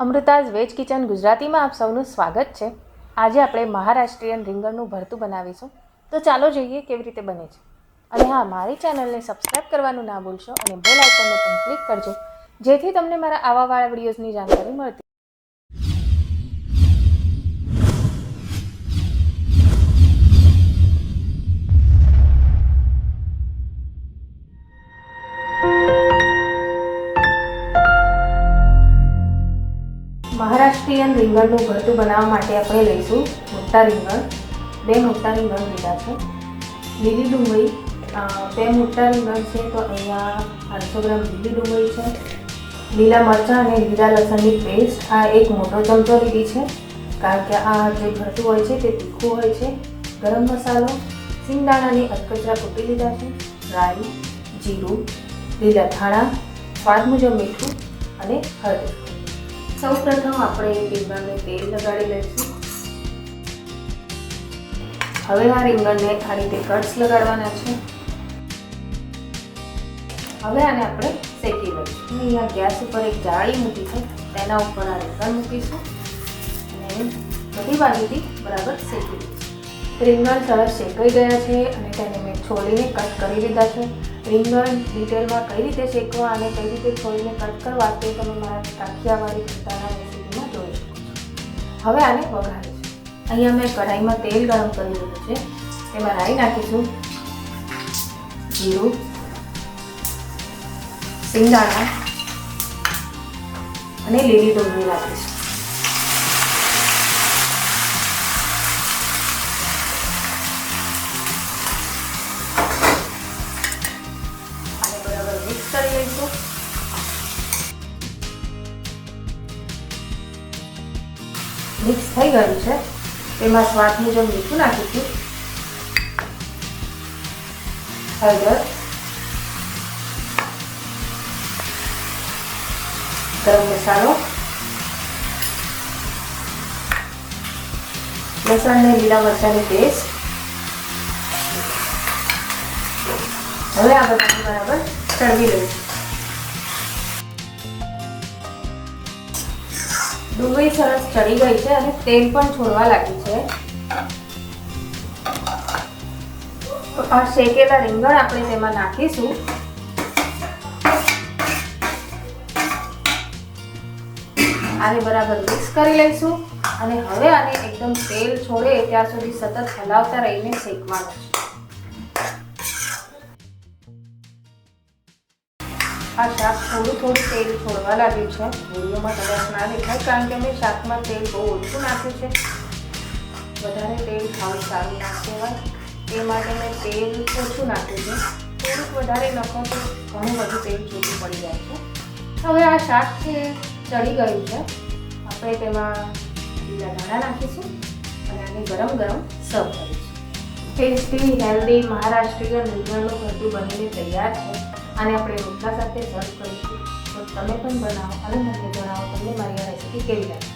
અમૃતાઝ veg kitchen ગુજરાતીમાં આપ સૌનું સ્વાગત છે. આજે આપણે મહારાષ્ટ્રીયન રીંગણનું ભરતું બનાવીશું. તો ચાલો જોઈએ કેવી રીતે બને છે. અને હા, મારી ચેનલને સબસ્ક્રાઈબ કરવાનું ના ભૂલશો અને બેલ આઇકોનને પણ ક્લિક કરજો. જેથી તમને મારા આવાવાળા વિડીયોઝની જાણકારી મળતી મહારાષ્ટ્રીયન રીંગણનું ભરતું બનાવવા માટે આપણે લઈશું મોટા રીંગણ. બે મોટા રીંગણ લીધા છે. લીલી ડુંગળી બે મોટા રીંગણ છે તો અહીંયા પાંચસો ગ્રામ લીલી ડુંગળી છે. લીલા મરચાં અને લીલા લસણની પેસ્ટ. આ એક મોટો ચમચો લીધી છે, કારણ કે આ જે ભરતું હોય છે તે તીખું હોય છે. ગરમ મસાલો સિંગદાણાની અટકચરા કૂટી લીધા છે, રાઈ, જીરું, લીલા ધાણા, સ્વાદ મુજબ મીઠું અને હળદર. સૌ પ્રથમ આપણે રીંગણને તેલ લગાડી લઈશું. હવે આ રીંગણને આ રીતે કટ્સ લગાડવાના છે. હવે આને આપણે શેકી લઈશું. અહીંયા ગેસ ઉપર એક જાળી મૂકી છે. તેના ઉપર આ રીંગણ મૂકીશું. અને બધી બાજુથી બરાબર શેકી લઈશું. રીંગણ સરસ શેકાઈ ગયા છે અને તેને મેં છોલીને કટ કરી લીધા છે. રીંગણ ડિટેલમાં કઈ રીતે શેકવા અને કઈ રીતે છોલીને કટ કરવા તે તમે મારા કાઠિયાવાડી ભરતાના રેસીપીમાં જોઈ શકો છો. હવે આને વઘારીશું અહીંયા મેં કઢાઈમાં તેલ ગરમ કરી લીધું છે. તેમાં રાઈ નાખીશું. જીરું. સિંગદાણા. અને લીલી ડુંગળી નાખીશું. મિક્સ થઈ ગયું છે. તેમાં સ્વાદ મુજબ મીઠું નાખીશું. હળદર. ગરમ મસાલો. લસણ ને લીલા મરચાની પેસ્ટ. હવે આ બધાને બરાબર ચડવી લઈશું. ડુંગળી સરસ ચડી ગઈ છે અને તેલ પણ છોડવા લાગી છે. આ શેકેલા રીંગણ આપણે તેમાં નાખીશું. આને બરાબર મિક્સ કરી લઈશું અને હવે આને એકદમ તેલ છોડે ત્યાં સુધી સતત હલાવતા રહીને શેકવાનું છે. આ શાક થોડું થોડું તેલ છોડવા લાગ્યું છે. વિડીયોમાં કદાચ ના દેખાય, કારણ કે મેં શાકમાં તેલ બહુ ઓછું નાખ્યું છે. વધારે તેલ ખાવું સારું ના કહેવાય. તે માટે મેં તેલ ઓછું નાખ્યું છે. થોડુંક વધારે નખો તો ઘણું બધું તેલ છૂટું પડી જાય છે. હવે આ શાક છે, ચડી ગયું છે. આપણે તેમાં લીલા ધાણા નાખીશું અને આને ગરમ ગરમ સર્વ કરીશું. ટેસ્ટી હેલ્ધી મહારાષ્ટ્રીયન રીંગણનું ભરતું બનીને તૈયાર છે. અને આપણે રોટલા સાથે સર્વ કરીશું. તો તમે પણ બનાવો અને મને જણાવો, તમને મારી આ રેસીપી કેવી લાગી?